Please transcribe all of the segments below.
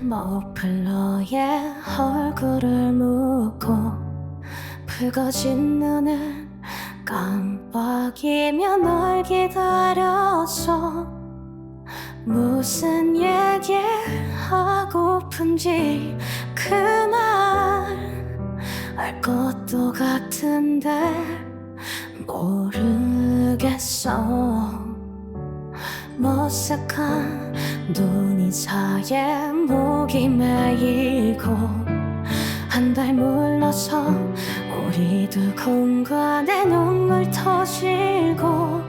머플러에 얼굴을 묻고 붉어진 눈은 깜빡이며 널 기다렸어 무슨 얘기 하고픈지 그만 알 것도 같은데 모르겠어. 머쓱한 눈이 사이에 목이 메이고 한 달 물러서 우리도 공간에 눈물 터지고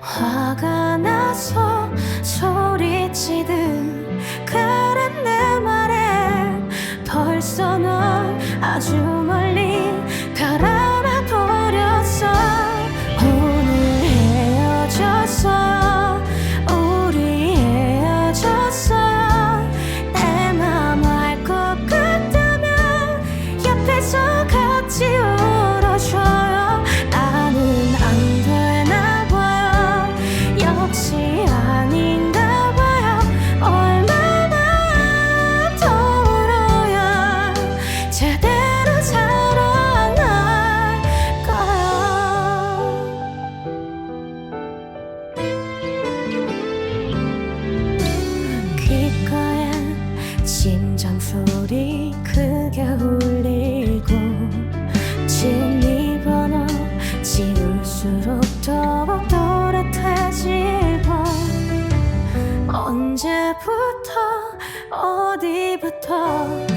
화가 나서 소리치듯 그런 내 말에 벌써 널 아주 멀리 옆에 심장 소리 크게 울리고 진입번호 지울수록 더욱 또렷해지고 언제부터 어디부터